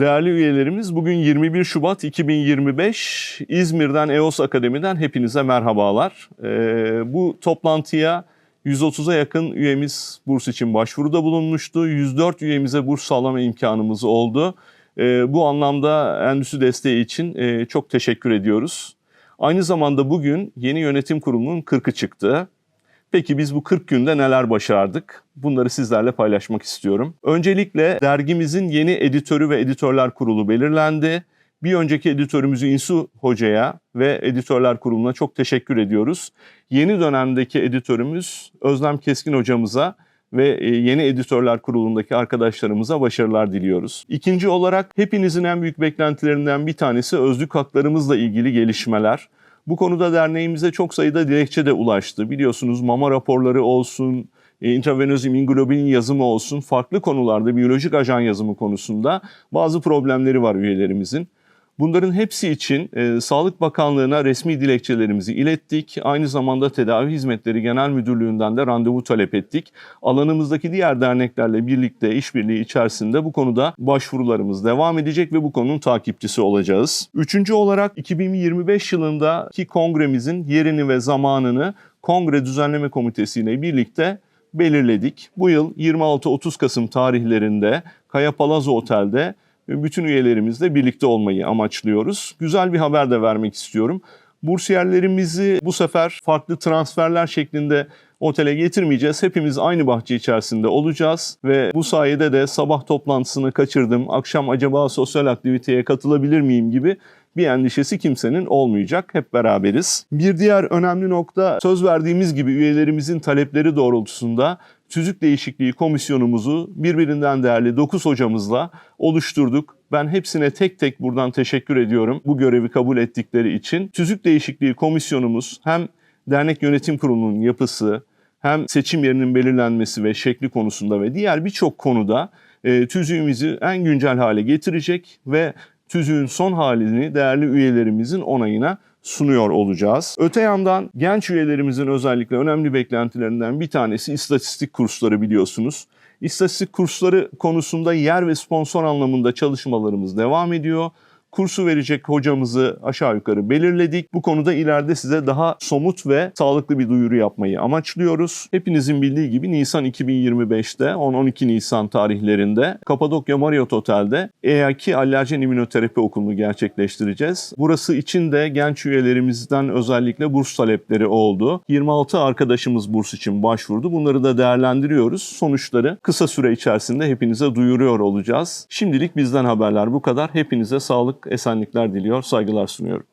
Değerli üyelerimiz bugün 21 Şubat 2025 İzmir'den EOS Akademi'den hepinize merhabalar. Ee, bu toplantıya 130'a yakın üyemiz burs için başvuruda bulunmuştu. 104 üyemize burs sağlama imkanımız oldu. Ee, bu anlamda endüstri desteği için e, çok teşekkür ediyoruz. Aynı zamanda bugün yeni yönetim kurulunun 40'ı çıktı. Peki biz bu 40 günde neler başardık? Bunları sizlerle paylaşmak istiyorum. Öncelikle dergimizin yeni editörü ve editörler kurulu belirlendi. Bir önceki editörümüzü İnsu Hoca'ya ve editörler kuruluna çok teşekkür ediyoruz. Yeni dönemdeki editörümüz Özlem Keskin hocamıza ve e, yeni editörler kurulundaki arkadaşlarımıza başarılar diliyoruz. İkinci olarak hepinizin en büyük beklentilerinden bir tanesi özlük haklarımızla ilgili gelişmeler. Bu konuda derneğimize çok sayıda dilekçe de ulaştı. Biliyorsunuz mama raporları olsun, e, intravenöz immunoglobulin yazımı olsun, farklı konularda biyolojik ajan yazımı konusunda bazı problemleri var üyelerimizin. Bunların hepsi için e, Sağlık Bakanlığı'na resmi dilekçelerimizi ilettik. Aynı zamanda Tedavi Hizmetleri Genel Müdürlüğü'nden de randevu talep ettik. Alanımızdaki diğer derneklerle birlikte işbirliği içerisinde bu konuda başvurularımız devam edecek ve bu konunun takipçisi olacağız. Üçüncü olarak 2025 yılındaki kongremizin yerini ve zamanını Kongre Düzenleme Komitesi ile birlikte belirledik. Bu yıl 26-30 Kasım tarihlerinde Kaya Palazzo Otel'de bütün üyelerimizle birlikte olmayı amaçlıyoruz. Güzel bir haber de vermek istiyorum. Bursiyerlerimizi bu sefer farklı transferler şeklinde otele getirmeyeceğiz. Hepimiz aynı bahçe içerisinde olacağız ve bu sayede de sabah toplantısını kaçırdım, akşam acaba sosyal aktiviteye katılabilir miyim gibi bir endişesi kimsenin olmayacak. Hep beraberiz. Bir diğer önemli nokta söz verdiğimiz gibi üyelerimizin talepleri doğrultusunda tüzük değişikliği komisyonumuzu birbirinden değerli 9 hocamızla oluşturduk. Ben hepsine tek tek buradan teşekkür ediyorum bu görevi kabul ettikleri için. Tüzük değişikliği komisyonumuz hem dernek yönetim kurulunun yapısı, hem seçim yerinin belirlenmesi ve şekli konusunda ve diğer birçok konuda e, tüzüğümüzü en güncel hale getirecek ve tüzüğün son halini değerli üyelerimizin onayına sunuyor olacağız. Öte yandan genç üyelerimizin özellikle önemli beklentilerinden bir tanesi istatistik kursları biliyorsunuz. İstatistik kursları konusunda yer ve sponsor anlamında çalışmalarımız devam ediyor kursu verecek hocamızı aşağı yukarı belirledik. Bu konuda ileride size daha somut ve sağlıklı bir duyuru yapmayı amaçlıyoruz. Hepinizin bildiği gibi Nisan 2025'te 10-12 Nisan tarihlerinde Kapadokya Marriott Otel'de EAK Alerjen İmmünoterapi Okulu'nu gerçekleştireceğiz. Burası için de genç üyelerimizden özellikle burs talepleri oldu. 26 arkadaşımız burs için başvurdu. Bunları da değerlendiriyoruz. Sonuçları kısa süre içerisinde hepinize duyuruyor olacağız. Şimdilik bizden haberler bu kadar. Hepinize sağlık, esenlikler diliyor, saygılar sunuyorum.